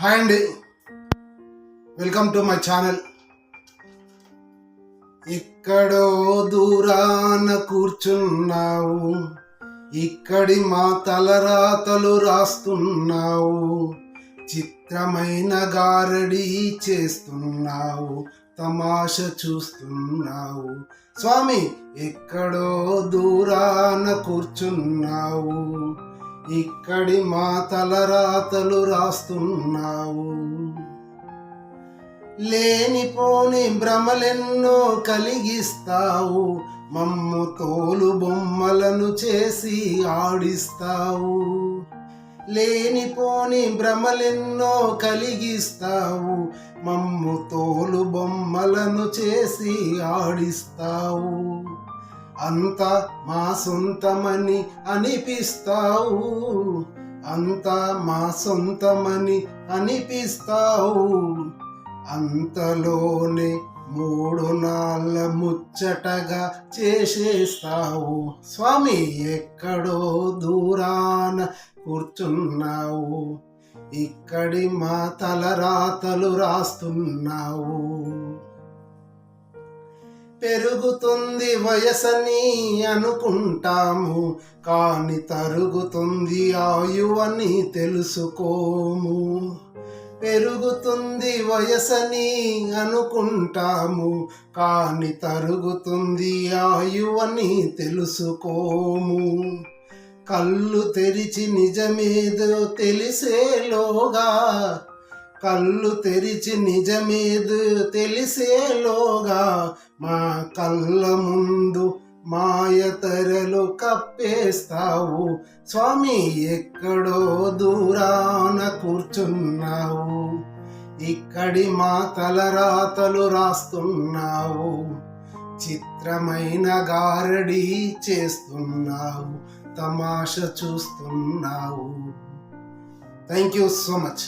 Hi అండి welcome to my channel ఎక్కడో దూరాన కూర్చున్నావు. ఇక్కడి మా తలరాతలు రాస్తున్నావు. చిత్రమైన గారడి చేస్తున్నావు. తమాష చూస్తున్నావు. స్వామి ఎక్కడో దూరాన కూర్చున్నావు. ఇక్కడి మా తలరాతలు రాస్తున్నావు. లేనిపోని భ్రమలెన్నో కలిగిస్తావు. మమ్ము తోలు బొమ్మలను చేసి ఆడిస్తావు. లేనిపోని భ్రమలెన్నో కలిగిస్తావు. మమ్ము తోలు బొమ్మలను చేసి ఆడిస్తావు. అంత మా సొంతమని అనిపిస్తావు. అంత మా సొంతమని అనిపిస్తావు. అంతలోనే మూడు నాళ్ళ ముచ్చటగా చేసేస్తావు. స్వామి ఎక్కడో దూరాన కూర్చున్నావు. ఇక్కడి మా తలరాతలు రాస్తున్నావు. పెరుగుతుంది వయసని అనుకుంటాము కాని తరుగుతుంది ఆయువని తెలుసుకోము. పెరుగుతుంది వయసని అనుకుంటాము కాని తరుగుతుంది ఆయువని తెలుసుకోము. కళ్ళు తెరిచి నిజమేదో తెలిసేలోగా కళ్ళు తెరిచి నిజమేదో తెలిసేలోగా మా తప్పేస్తావు స్వామి ఎక్కడో దూరాన కూర్చున్నావు. ఇక్కడి మా తలరాతలు రాస్తున్నావు. చిత్రమైన గారడి చేస్తున్నావు. తమాష చూస్తున్నావు. Thank you so much